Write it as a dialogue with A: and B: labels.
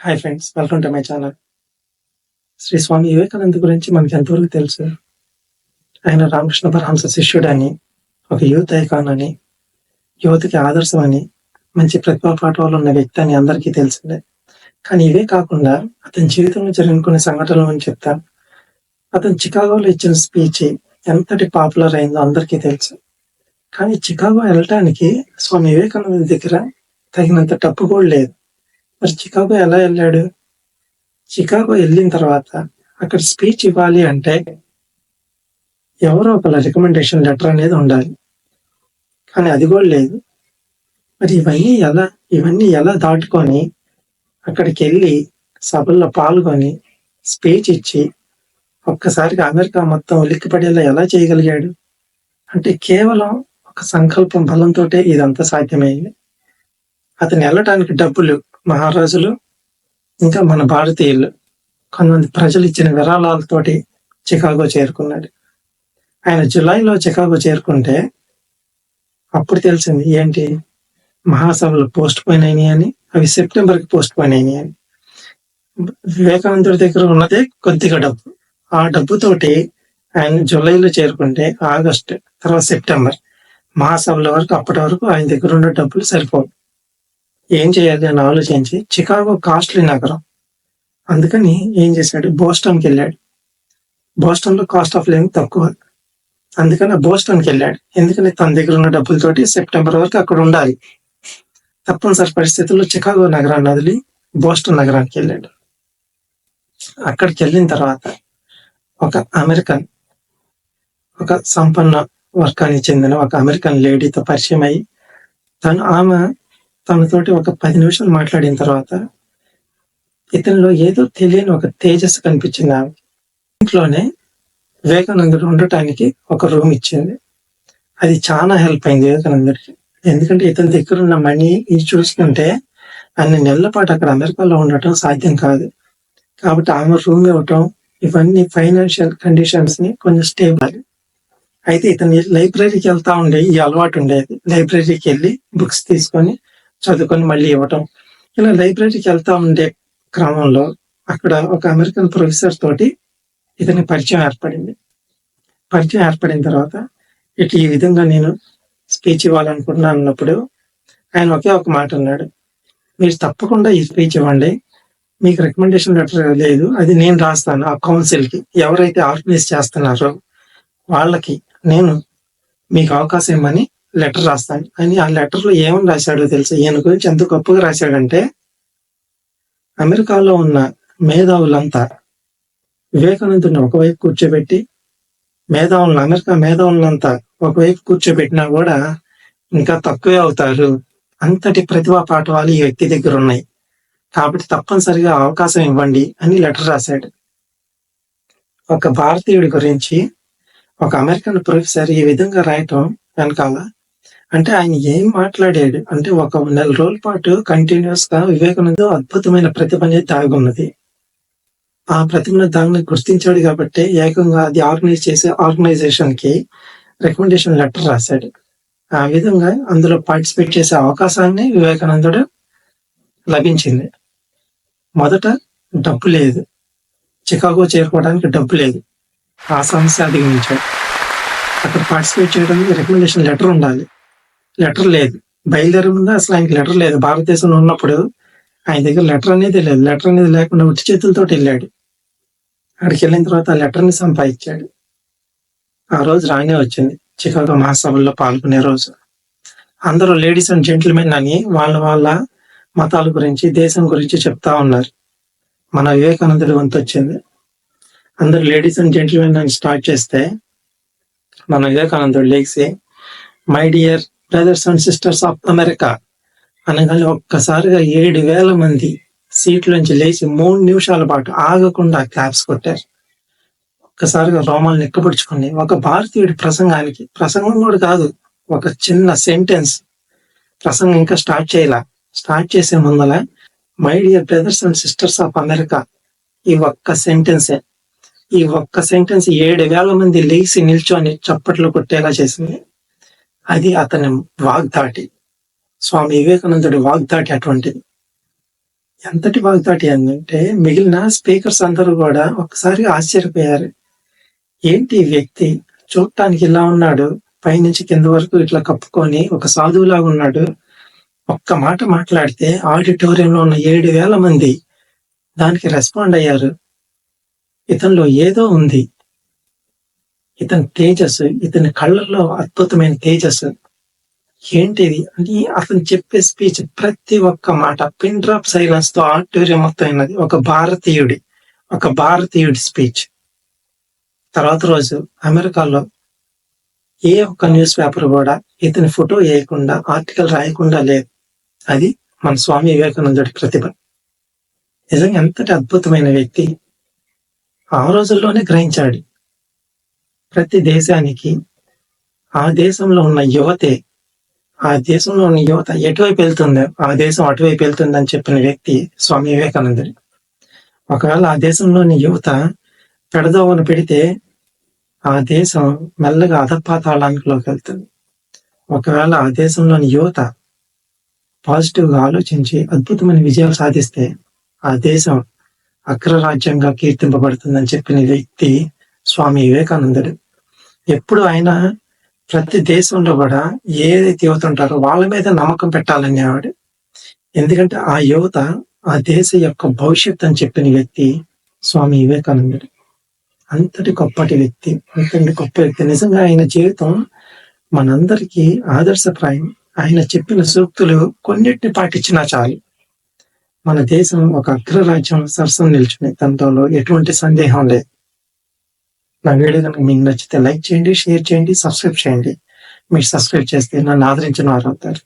A: Hi friends welcome to my channel Shri Swami Vivekananda గురించి మనకి ఎంతవరకు తెలుసు? ఆయన రామకృష్ణ పరహంస శిష్యుడని ఒక యూత్ ఐకాన్ అని యువతకి ఆదర్శం అని మంచి ప్రతిభా పాఠవాలు ఉన్న వ్యక్తి అని అందరికీ తెలిసిందే. కానీ ఇవే కాకుండా అతని జీవితంలో జరిగిన కొన్ని సంఘటనలు అని చెప్తాను అతను చికాగోలో ఇచ్చిన స్పీచ్ ఎంతటి పాపులర్ అయిందో అందరికీ తెలుసు. కానీ చికాగో వెళ్ళటానికి స్వామి వివేకానంద దగ్గర తగినంత డబ్బు కూడా లేదు. మరి చికాగో ఎలా వెళ్ళాడు? చికాగో వెళ్ళిన తర్వాత అక్కడ స్పీచ్ ఇవ్వాలి అంటే ఎవరో ఒకళ్ళ రికమెండేషన్ లెటర్ అనేది ఉండాలి. కానీ అది కూడా లేదు. మరి ఇవన్నీ ఎలా ఇవన్నీ ఎలా దాటుకొని అక్కడికి వెళ్ళి సభల్లో పాల్గొని స్పీచ్ ఇచ్చి ఒక్కసారిగా అమెరికా మొత్తం ఉలిక్కిపడేలా ఎలా చేయగలిగాడు? అంటే కేవలం ఒక సంకల్పం బలంతో ఇదంతా సాధ్యమైంది. అతను వెళ్ళటానికి డబ్బులు మహారాజులు ఇంకా మన భారతీయులు కొంతమంది ప్రజలు ఇచ్చిన విరాళాలతోటి చికాగో చేరుకున్నాడు. ఆయన జులైలో చికాగో చేరుకుంటే అప్పుడు తెలిసింది ఏంటి? మహాసభలు పోస్ట్ పోయిన్ అయినాయి అని అవి సెప్టెంబర్కి పోస్ట్ పోయిన్ అయినాయి అని. వివేకానందుడి దగ్గర ఉన్నదే కొద్దిగా డబ్బు. ఆ డబ్బుతోటి ఆయన జూలైలో చేరుకుంటే ఆగస్ట్ తర్వాత సెప్టెంబర్ మహాసభల వరకు అప్పటి వరకు ఆయన దగ్గర ఉన్న డబ్బులు సరిపోవు. ఏం చేయాలి అని ఆలోచించి చికాగో కాస్ట్లీ నగరం. అందుకని ఏం చేశాడు? బోస్టన్కి వెళ్ళాడు. బోస్టన్లో కాస్ట్ ఆఫ్ లివింగ్ తక్కువ. అందుకని బోస్టన్కి వెళ్ళాడు. ఎందుకని? తన దగ్గర ఉన్న డబ్బులతోటి సెప్టెంబర్ వరకు అక్కడ ఉండాలి. తప్పనిసరి పరిస్థితుల్లో చికాగో నగరాన్ని వదిలి బోస్టన్ నగరానికి వెళ్ళాడు. అక్కడికి వెళ్ళిన తర్వాత ఒక అమెరికన్ ఒక సంపన్న వర్గానికి చెందిన ఒక అమెరికన్ లేడీతో పరిచయం అయ్యి తను ఆమె తనతోటి ఒక పది నిమిషాలు మాట్లాడిన తర్వాత ఇతనిలో ఏదో తెలియని ఒక తేజస్సు కనిపించింది ఆమె. ఇంట్లోనే వివేకానందుడు ఉండటానికి ఒక రూమ్ ఇచ్చింది. అది చాలా హెల్ప్ అయింది వివేకానందుడికి. ఎందుకంటే ఇతని దగ్గర ఉన్న మనీ ఇది చూస్తుంటే అన్ని నెలల పాటు అక్కడ అమెరికాలో ఉండటం సాధ్యం కాదు. కాబట్టి ఆమె రూమ్ ఇవ్వటం ఇవన్నీ ఫైనాన్షియల్ కండిషన్స్ని కొంచెం స్టేబుల్ అయితే ఇతని లైబ్రరీకి వెళ్తా ఉండే ఈ అలవాటు ఉండేది. లైబ్రరీకి వెళ్ళి బుక్స్ తీసుకొని చదువుకొని మళ్ళీ ఇవ్వటం. ఇలా లైబ్రరీకి వెళ్తా ఉండే క్రమంలో అక్కడ ఒక అమెరికన్ ప్రొఫెసర్ తోటి ఇతని పరిచయం ఏర్పడింది. పరిచయం ఏర్పడిన తర్వాత ఇటు ఈ విధంగా నేను స్పీచ్ ఇవ్వాలనుకుంటున్నాను అన్నప్పుడు ఆయన ఒకే ఒక మాట అన్నాడు. మీరు తప్పకుండా ఈ స్పీచ్ ఇవ్వండి. మీకు రికమెండేషన్ లెటర్ లేదు. అది నేను రాస్తాను ఆ కౌన్సిల్కి ఎవరైతే ఆర్గనైజ్ చేస్తున్నారో వాళ్ళకి నేను మీకు అవకాశం ఇవ్వమని లెటర్ రాస్తాను అని ఆ లెటర్లో ఏమని రాశాడో తెలుసు? ఈయన గురించి ఎంత గొప్పగా రాశాడంటే అమెరికాలో ఉన్న మేధావులంతా వివేకానందుని ఒకవైపు కూర్చోబెట్టి మేధావులను అమెరికా మేధావులంతా ఒకవైపు కూర్చోబెట్టినా కూడా ఇంకా తక్కువే అవుతారు. అంతటి ప్రతిభా పాఠవాలు ఈ వ్యక్తి దగ్గర ఉన్నాయి. కాబట్టి తప్పనిసరిగా అవకాశం ఇవ్వండి అని లెటర్ రాశాడు. ఒక భారతీయుడి గురించి ఒక అమెరికన్ ప్రొఫెసర్ ఈ విధంగా రాయటం వెనకాల అంటే ఆయన ఏం మాట్లాడాడు? అంటే ఒక నెల రోజుల పాటు కంటిన్యూస్గా వివేకానంద అద్భుతమైన ప్రతిభ అనేది దాగి ఉన్నది ఆ ప్రతిభను దాన్ని గుర్తించాడు కాబట్టి ఏకంగా అది ఆర్గనైజ్ చేసే ఆర్గనైజేషన్కి రికమెండేషన్ లెటర్ రాశాడు. ఆ విధంగా అందులో పార్టిసిపేట్ చేసే అవకాశాన్ని వివేకానందుడు లభించింది. మొదట డబ్బు లేదు. చికాగో చేరుకోవడానికి డబ్బు లేదు. ఆ సమస్య అధిగమించాడు. అక్కడ పార్టిసిపేట్ చేయడానికి రికమెండేషన్ లెటర్ ఉండాలి. లెటర్ లేదు. బయలుదేరి ముందు అసలు ఆయనకి లెటర్ లేదు. భారతదేశంలో ఉన్నప్పుడు ఆయన దగ్గర లెటర్ అనేది లేదు. లెటర్ అనేది లేకుండా ఉట్టి చేతులతో వెళ్ళాడు. అక్కడికి వెళ్ళిన తర్వాత ఆ లెటర్ని సంపాదించాడు. ఆ రోజు రానే వచ్చింది. చికాగో మహాసభల్లో పాల్గొనే రోజు. అందరూ లేడీస్ అండ్ జెంటిల్మెన్ అని వాళ్ళ వాళ్ళ మతాల గురించి దేశం గురించి చెప్తా ఉన్నారు. మన వివేకానందుడి వంతు వచ్చింది. అందరు లేడీస్ అండ్ జెంటిల్మెన్ అని స్టార్ట్ చేస్తే మన వివేకానందుడు లేచి my dear brothers and sisters of America అనగానే ఒక్కసారిగా ఏడు వేల మంది సీట్లోంచి లేచి మూడు నిమిషాల పాటు ఆగకుండా క్లాప్స్ కొట్టారు. ఒక్కసారిగా రోమాలు నెక్కపరుచుకుని ఒక భారతీయుడి ప్రసంగానికి ప్రసంగం కూడా కాదు ఒక చిన్న సెంటెన్స్ ప్రసంగం ఇంకా స్టార్ట్ చేయాల. స్టార్ట్ చేసే ముందల my dear brothers and sisters of America ఈ ఒక్క సెంటెన్సే ఈ ఒక్క సెంటెన్స్ ఏడు వేల మంది లేచి నిల్చొని చప్పట్లు కొట్టేలా చేసింది. అది అతని వాగ్దాటి. స్వామి వివేకానందుడి వాగ్దాటి అటువంటిది. ఎంతటి వాగ్దాటి అంటే మిగిలిన స్పీకర్స్ అందరూ కూడా ఒకసారి ఆశ్చర్యపోయారు. ఏంటి ఈ వ్యక్తి? చూడటానికి ఇలా ఉన్నాడు పైనుంచి కింద వరకు ఇట్లా కప్పుకొని ఒక సాధువులాగా ఉన్నాడు. ఒక్క మాట మాట్లాడితే ఆడిటోరియంలో ఉన్న ఏడు వేల మంది దానికి రెస్పాండ్ అయ్యారు. ఇతనిలో ఏదో ఉంది. ఇతని తేజస్సు ఇతని కళ్ళల్లో అద్భుతమైన తేజస్సు ఏంటిది? అని అతను చెప్పే స్పీచ్ ప్రతి ఒక్క మాట పిన్ డ్రాప్ సైలెన్స్తో ఆడిటోరియం మొత్తం అయినది ఒక భారతీయుడి ఒక భారతీయుడి స్పీచ్ తర్వాత రోజు అమెరికాలో ఏ ఒక్క న్యూస్ పేపర్ కూడా ఇతని ఫోటో వేయకుండా ఆర్టికల్ రాయకుండా లేదు. అది మన స్వామి వివేకానందుడి ప్రతిభ. నిజంగా ఎంతటి అద్భుతమైన వ్యక్తి. ఆ రోజుల్లోనే గ్రహించాడు. ప్రతి దేశానికి ఆ దేశంలో ఉన్న యువతే ఆ దేశంలో ఉన్న యువత ఎటువైపు వెళ్తుందో ఆ దేశం అటువైపు వెళ్తుందని చెప్పిన వ్యక్తి స్వామి వివేకానందుడు. ఒకవేళ ఆ దేశంలోని యువత పెడదోవను పెడితే ఆ దేశం మెల్లగా అధపాతాళానికిలోకి వెళ్తుంది. ఒకవేళ ఆ దేశంలోని యువత పాజిటివ్గా ఆలోచించి అద్భుతమైన విజయాలు సాధిస్తే ఆ దేశం అగ్రరాజ్యంగా కీర్తింపబడుతుందని చెప్పిన వ్యక్తి స్వామి వివేకానందుడు. ఎప్పుడు ఆయన ప్రతి దేశంలో కూడా ఏదైతే యువత ఉంటారో వాళ్ళ మీద నమ్మకం పెట్టాలని ఆవిడ ఎందుకంటే ఆ యువత ఆ దేశ యొక్క భవిష్యత్ అని చెప్పిన వ్యక్తి స్వామి వివేకానందుడు. అంతటి గొప్పటి వ్యక్తి అంతటి గొప్ప వ్యక్తి. నిజంగా ఆయన జీవితం మనందరికీ ఆదర్శప్రాయం. ఆయన చెప్పిన సూక్తులు కొన్నిటిని పాటించినా చాలు. మన దేశం ఒక అగ్రరాజ్యం సరసం నిల్చుని దాంట్లో ఎటువంటి సందేహం లేదు. నా వీడియో కనుక మీకు నచ్చితే లైక్ చేయండి షేర్ చేయండి సబ్స్క్రైబ్ చేయండి. మీరు సబ్స్క్రైబ్ చేస్తే నన్ను ఆదరించిన వారు అవుతారు